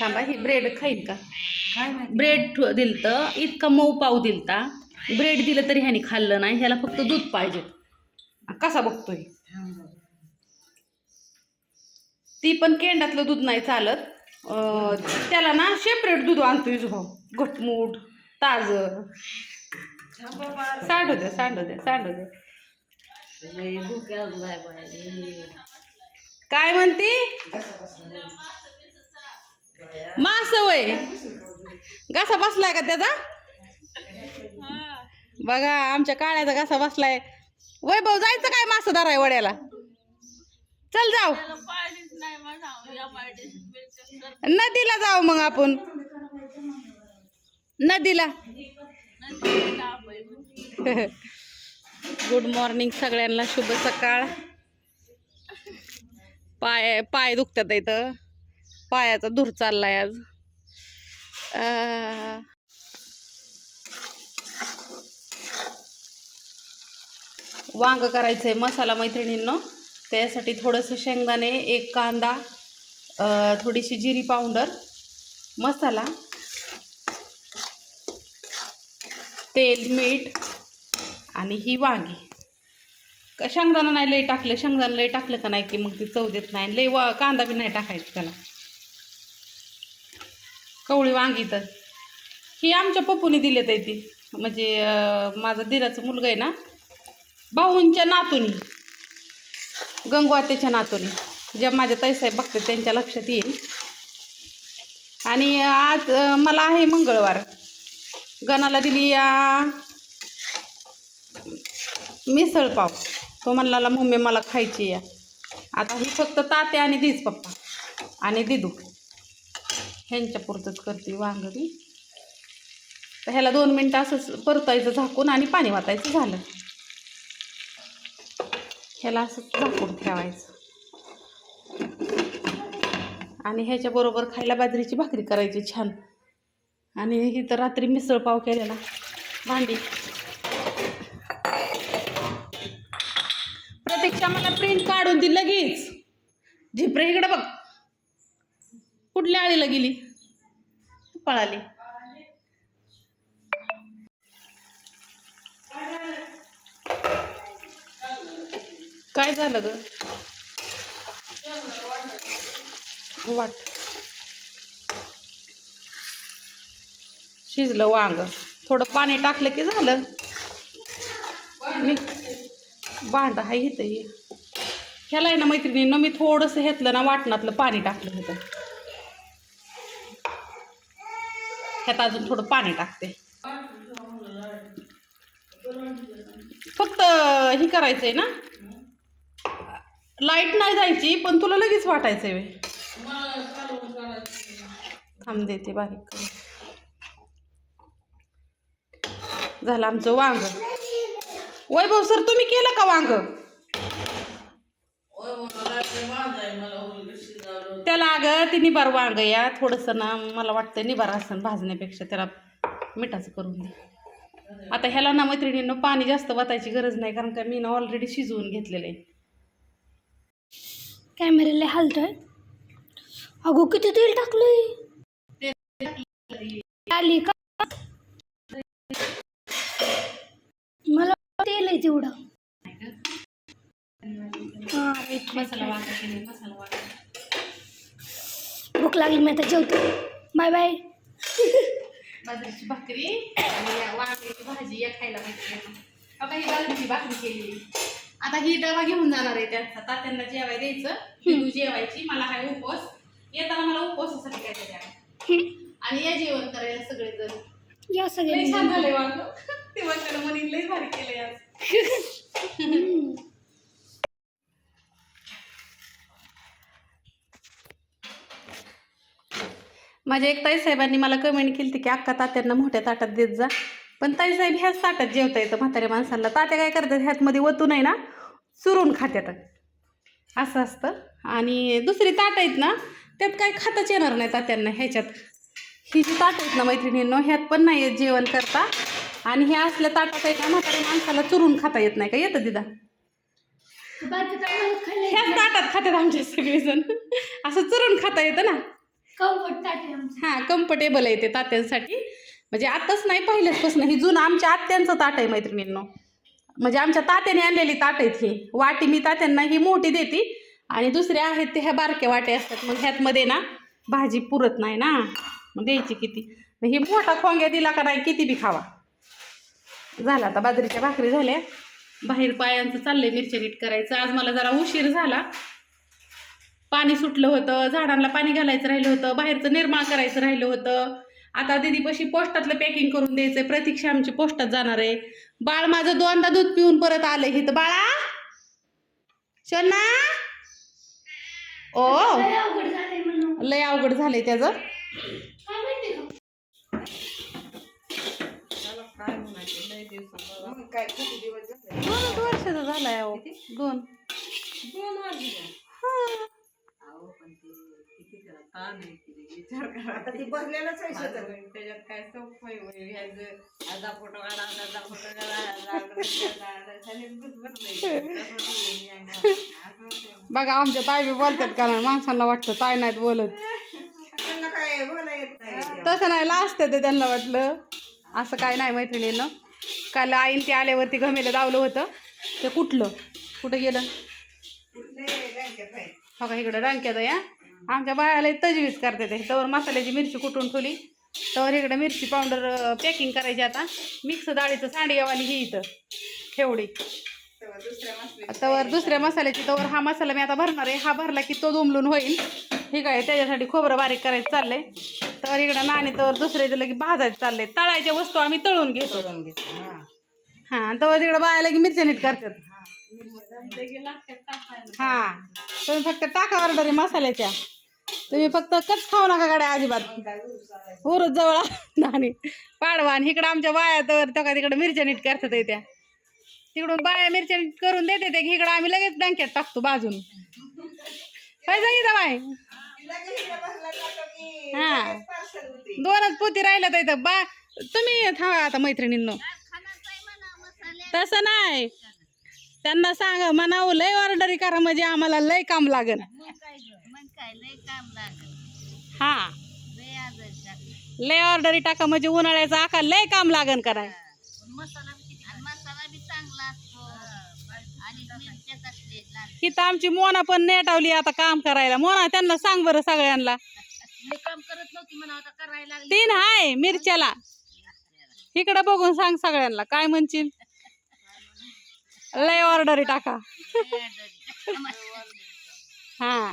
थांबा ही ब्रेड खाईल का? काय माहिती? ब्रेड ठु- दिलतं इतका मऊ पाव दिलता. ब्रेड दिलं तरी ह्यानी खाल्लं नाही ह्याला फक्त दूध पाहिजे. कसा बघतोय? ती पण केंडातलं दूध नाही चालत. अं, त्याला ना सेपरेट दूध आणतोय भाऊ घटमूट ताजं. सांडू दे सांडू दे सांडू दे. काय म्हणती? मास वय घासा बसलाय का त्याचा? बघा आमच्या काळ्याचा घासा बसलाय. वैभव जायचं काय मास धराय वड्याला? चल जाऊ. नदीला जाऊ मग आपण. नदीला. गुड मॉर्निंग सगळ्यांना. शुभ सकाळ. पाय पाय दुखतात इथं. पायाचा धूर चाललाय आज. अं, वांग करायचंय मसाला मैत्रिणींनो. त्यासाठी थोडंसं शेंगदाणे एक कांदा थोडीशी जिरी पावडर मसाला तेल मीठ आणि ही वांगी. शेंगदाणा नाही लई टाकलं शेंगदाणा लई टाकलं का नाही की मग ती चव देत नाही लई वा कांदा बी नाही टाकायचा त्याला. कवळी वांगी तर ही आमच्या पप्पूने दिलेत आहे ती. म्हणजे माझा दिराचा मुलगा आहे ना भाऊंच्या नातूनी गंगवातेच्या नातूनी. ज्या माझ्या ताईसाहेब बघते त्यांच्या लक्षात येईल. आणि आज मला आहे मंगळवार. गणाला दिली या मिसळपाव तो म्हणला मम्मी मला खायची या आता ही फक्त ताते आणि दीज पप्पा. आणि दिदू. ह्यांच्या पुरतंच करते वांग मी तर ह्याला दोन मिनटं असंच परतायचं झाकून आणि पाणी वाटायचं झालं. ह्याला असं झाकून ठेवायचं. आणि ह्याच्याबरोबर खायला बाजरीची भाकरी करायची छान. आणि इथं रात्री मिसळपाव केलेला. भांडी. प्रतीक्षा मला प्रिंट काढून दी लगेच. झिपरे इकडे बघ. कुठल्या आळीला गेली? पळाली. काय झालं ग? वाट. शिजलं वांग. थोडं पाणी टाकलं की झालं. मी भांड आहे इथं ह्याला आहे ना मैत्रिणीनं मी थोडंसं घेतलं ना वाटणातलं पाणी टाकलं होतं. ह्यात अजून थोडं पाणी टाकते. फक्त ही करायचंय ना? लाइट नाही जायची पण तुला लगेच वाटायचंय वे थांब देते बारीक करून. झालं आमचं वांग. वैभव सर तुम्ही केलं का वांग? त्याला अगं ते निबार वांग या. थोडंसं ना मला वाटतं निबार असं भाजण्यापेक्षा त्याला मिठाचं करून दे. आता ह्याला ना मैत्रिणीनं पाणी जास्त वाटायची गरज नाही कारण का मी ना ऑलरेडी शिजवून घेतलेलं आहे. कॅमेऱ्याला हालतोय अगो किती तेल टाकलंय? आली का? मला तेल आहे तेवढं. हा मसाला मसाला भूक लागली मी आता जेवतो. बाय बाय बाजरीची भाकरी आणि या वांग्याची भाजी या खायला आता ही बाजरीची भाकरी केली आता ही डबा घेऊन जाणार आहे त्यांचा तात्यांना जेवाय द्यायचं. तू जेवायची मला काय उपवास. येताना मला उपवासासाठी काय द्या. आणि या जेवण करायला सगळे जण या सगळे छान झालंय वांग. ते वाटलं म्हणे लय भारी केलंय आज. माझ्या एक ताईसाहेबांनी मला कमेंट केली की अक्का तात्यांना मोठ्या ताटात देत जा. पण ताईसाहेब ह्याच ताटात जेवता येतं म्हाताऱ्या माणसांना. तात्या काय करतात? ह्यातमध्ये वतून आहे ना चुरून खात्यात. असं असतं. आणि दुसरी ताट आहेत ना त्यात काय खाताच येणार नाही तात्यांना ह्याच्यात. ही जी ताट आहेत ना मैत्रिणींनो ह्यात पण नाही येत जेवण करता. आणि हे असल्या ताटात आहे ना म्हाताऱ्या माणसाला चुरून खाता येत नाही का? येतं दिदा ह्याच ताटात खात्यात आमच्या सगळेजण. असं चुरून खाता येतं ना. हां कम्फर्टेबल आहे ते तात्यांसाठी. म्हणजे आताच नाही पहिल्याचपासून ही जुनं आमच्या आत्यांचं ताट आहे मैत्रिणींनो. म्हणजे आमच्या तात्याने आणलेली ताट आहेत ही. वाटी मी तात्यांना ही मोठी देते. आणि दुसऱ्या आहेत ते ह्या बारक्या वाट्या असतात. मग ह्यातमध्ये ना भाजी पुरत नाही ना. मग द्यायची किती? हे मोठा खोंग्या दिला का नाही किती बी खावा. झाला आता बाजरीच्या भाकरी झाल्या. बाहेर पायांचं चाललंय मिरच्या नीट करायचं. आज मला जरा उशीर झाला. पाणी सुटलं होतं झाडांना पाणी घालायचं राहिलं होतं बाहेरचं निर्माण करायचं राहिलं होतं. आता दिदीपाशी पोस्टातलं पॅकिंग करून द्यायचंय प्रतीक्षा आमची पोस्टात जाणार आहे. बाळ माझं दोनदा दूध पिऊन परत आले हे तर बाळा. शोना ओ. लय अवघड झालंय म्हणून लय अवघड झालंय त्याचं काय माहिती का दोनच वर्षाचा झालाय अहो दोन हा. आता ती बसलेलंच आहे स्वतः. त्याच्यात काय सोपं आहे होय. ह्याचं अर्धा फोटो काढा अर्धा फोटो काढा बघा आमच्या ताई बी बोलतात का नाही माणसांना वाटतं ताई नाहीत बोलत त्यांना काय बोला येत नाही तसं नाही लाजतं ते त्यांना वाटलं असं काय नाही मैत्रिणीनं काल आईन ते आल्यावरती घमेलं दावलं होतं ते कुठलं कुठं गेलं? हो का इकडं रांक्यात या आमच्या बाळाला तजवीज करते ते. तवर मसाल्याची मिरची कुटून ठेवली? तवर इकडं मिरची पावडर पॅकिंग करायची आता. मिक्स डाळीचं सांडग्यावाली ही इथं ठेवडी तवर दुसऱ्या मसाल्याची तवर हा मसाला मी आता भरणार आहे. हा भरला की तो दुमलून होईल. ठीक आहे त्याच्यासाठी खोबरं बारीक करायचं चाललंय. तर इकडं नाणे तर दुसऱ्या दिलं की भाजायचं चाललंय. तळायच्या वस्तू आम्ही तळून घेतो. हा. हां तवर तिकडं बायाला की मिरच्या नीट करतात. हा. तुम्ही फक्त टाका ऑर्डर आहे मसाल्याच्या. तुम्ही फक्त कच खाऊ नका गाड्या अजिबात. उरूच जवळ आणि पाडवा आणि इकडं आमच्या बाया तर त्या तिकडं मिरच्या नीट करतात त्या. तिकडून बाया मिरच्या नीट करून देते ते इकडं आम्ही लगेच डंक्यात टाकतो बाजून. काय सांगितलं बाय हा. दोनच पोती राहिलं तर बा तुम्ही थांबा आता मैत्रिणींनो. तसं नाही. त्यांना सांगा म्हणावं लय ऑर्डरी करा म्हणजे आम्हाला लय काम लागेल. हा. लय ऑर्डरी टाका. म्हणजे उन्हाळ्याचं आका लय काम लागन कराय इथं आमची मोना पण नेटावली आता काम करायला. मोना त्यांना सांग बरं सगळ्यांना. तीन हाय मिरच्याला. इकडं बघून सांग सगळ्यांना काय म्हणशील? लय ऑर्डरी टाका. हा.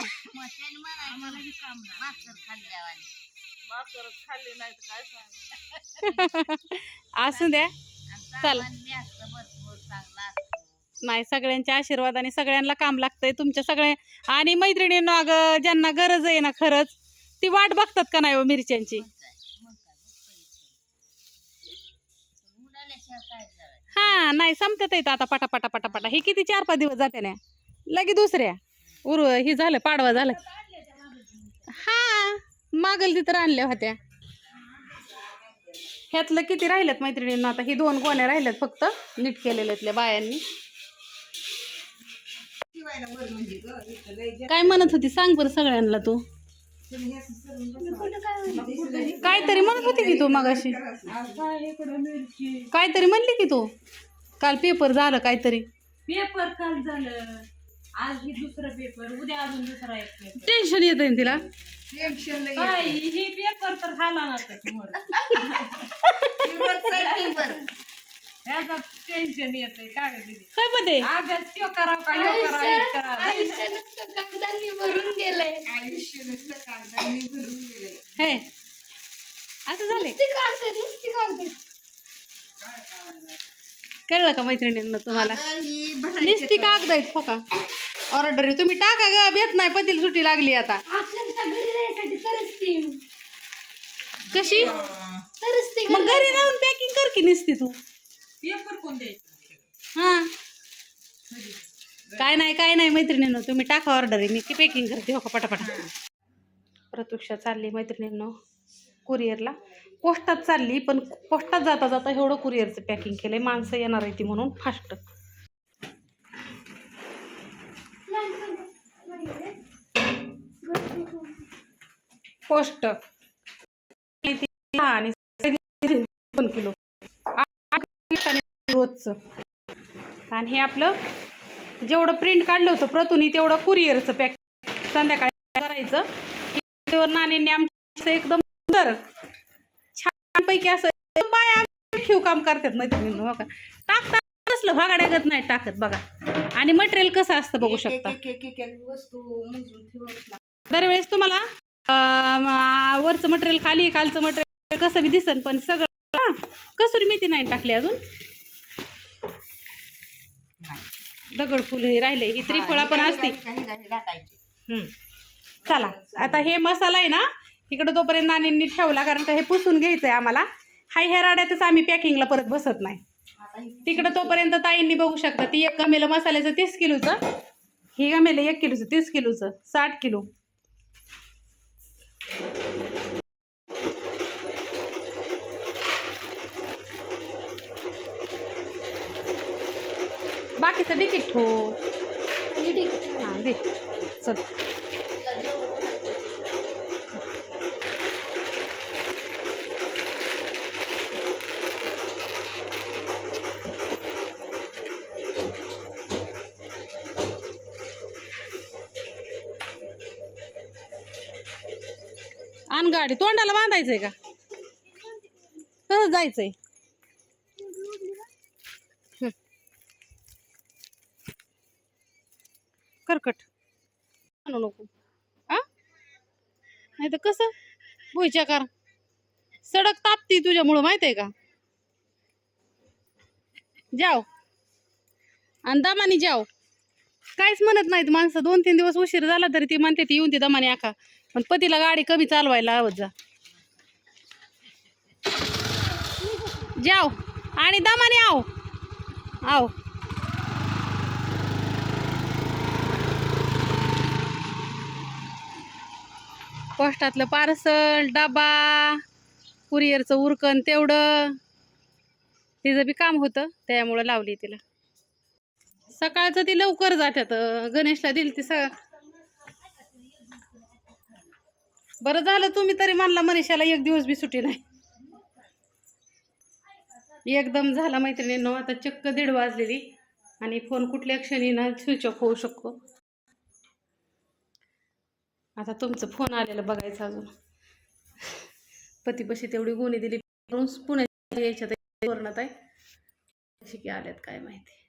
असू द्या. चल. नाही सगळ्यांच्या आशीर्वाद आणि सगळ्यांना काम लागतंय. तुमच्या सगळ्या आणि मैत्रिणींना अगं ज्यांना गरज आहे ना खरंच ती वाट बघतात का नाही हो मिरच्यांची? हा नाही संपतात येतं आता पटापटा पटापटा हे किती चार पाच दिवस जाते ना. लगे दुसऱ्या. उर हे झालं पाडवा झालं. हा मागल तिथं आणल्या होत्या. ह्यातलं किती राहिल्यात मैत्रिणींना? आता ही दोन गोण्या राहिल्यात फक्त नीट केलेल्यातल्या बायांनी. काय म्हणत होती? सांग बरं सगळ्यांना तू. काहीतरी म्हणत होती की तू मगाशी. काहीतरी म्हणली की तू. काल पेपर झालं काहीतरी. पेपर काल झालं. आज ही दुसरं पेपर उद्या अजून दुसरा एक पेपर टेन्शन येत आहे तिला? टेन्शन काय ही पेपर तर झाला ना ह्याचा टेन्शन येतंय. काय गं दीदी? काय मध्ये अभ्यास त्यो करावं का ह्यो करावं हे करावं आयुष्य नुसतं कागदांनी भरून गेलंय. आयुष्य नुसतं कागदांनी भरून गेलंय. हे असं झाले नुसती कागद नुसती कागद. कळलं का मैत्रिणींना तुम्हाला? आता ही भरायची निस्ती कागद आहेत हो का? ऑर्डर तुम्ही टाका ग. भेट नाही पतील सुट्टी लागली आता. घरी तरच कशी? मग घरी जाऊन पॅकिंग कर की निसती तू? पेपर कोण द्यायचं? हा. काय नाही काय नाही मैत्रिणींनो तुम्ही टाका ऑर्डर आहे. मी ती पॅकिंग करते. हो का? पटापटा. प्रतीक्षा चालली मैत्रिणींनो कुरिअरला पोस्टात चालली पण पोस्टात जाता जाता एवढं कुरिअरचं पॅकिंग केलंय. माणसं येणार आहे ती म्हणून फास्ट पोस्ट. आणि दोन किलो रोजचं. आणि हे आपलं जेवढं प्रिंट काढलं होतं प्रतुनी तेवढं कुरिअरचं पॅक संध्याकाळी करायचं. नाण्यांनी आमचं एकदम सुंदर छानपैकी असं बाया ठेव काम करतात. मैत्रिणी हो का? टाकतात नसलं भागाड्यागत नाही टाकत बघा. आणि मटेरियल कसं असतं बघू शकता. दरवेळेस तुम्हाला वरचं मटेरियल खाली खालचं मटेरियल कसं बी दिसन पण सगळं हा, कसुरी मेथी नाही टाकली अजून? दगडफुल हे राहिले ही त्रिफळा पण असते. चला आता हे मसाला आहे ना इकडं तोपर्यंत नाण्यांनी ठेवला कारण का हे पुसून घ्यायचं आहे आम्हाला. हाय ह्या राड्यातच आम्ही पॅकिंगला परत बसत नाही. तिकडं तोपर्यंत ताईंनी बघू शकता ती एक गमेलं मसाल्याचं तीस किलोचं ही गमेलं एक किलोचं तीस किलोचं साठ किलो. बाकीचं तिकीट हो आहे. हां दे. चल. आण गाडी. तोंडाला बांधायचंय का? कसं जायचंय हं. करकट लोक आ? नाही तर कसं? भुईच्या कार. सडक तापती तुझ्यामुळं माहीत आहे का? जाव. आणि दमानी जाव. काहीच म्हणत नाहीत माणसं. दोन तीन दिवस उशीर झाला तरी ती म्हणते ती येऊन ती दमाने आखा पण पतीला गाडी कमी चालवायला आवत जा. जाव. आणि दमाने आव. आव. पोस्टातलं पार्सल डबा कुरिअरचं उरकन तेवढं. तिचं बी काम होतं त्यामुळं लावली तिला. सकाळचं ती लवकर जात्यात गणेशला दिली ती स बरं झालं तुम्ही तरी म्हणला मनीषाला एक दिवस बी सुट्टी नाही. एकदम झाला मैत्रिणींनो आता चक्क दीड वाजलेली आणि फोन कुठल्या क्षणी ना स्विच ऑफ होऊ शकतो. आता तुमचं फोन आलेलं बघायचं अजून. पतीपशी तेवढी गुन्हे दिली. पुण्यात यायच्या वर्णात आहे कशी की आल्यात काय माहिती.